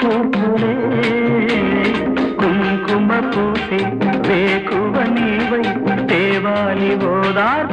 పూలే కుంకుమ పూసే వేకువ నీవై దేవాలి ఓదార్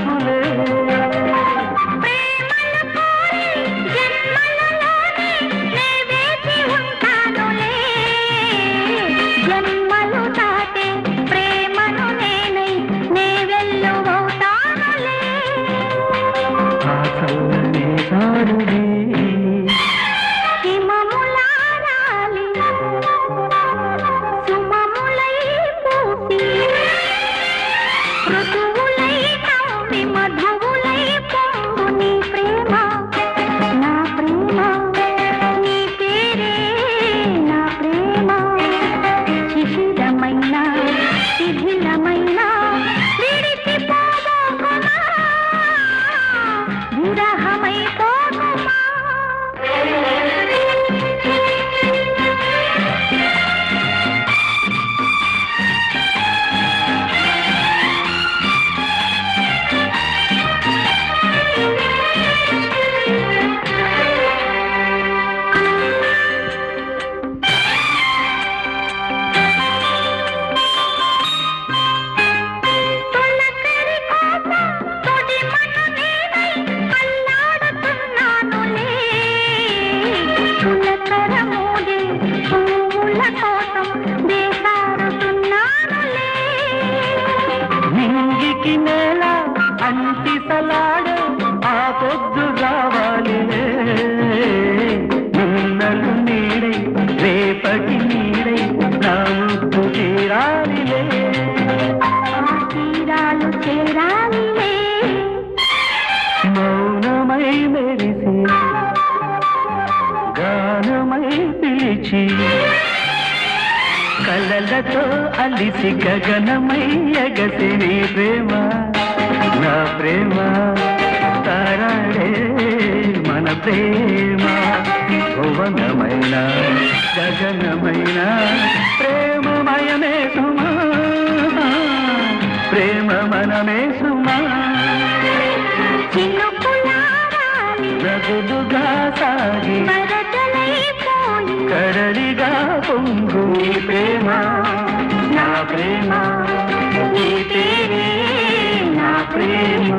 గానమై పిలిచి కలలతో అలిసి గగనమై ఎగసి నీ ప్రేమ నా ప్రేమ. తారాడే మన ప్రేమ భువనమైన గగనమైన ప్రేమమయమే సుమా ప్రేమ మనమే సుమా చినుకులారాలి నదులుగా సాగి కడలిగా పొంగు నీ ప్రేమ నా ప్రేమ. నీ పేరే నా ప్రేమ.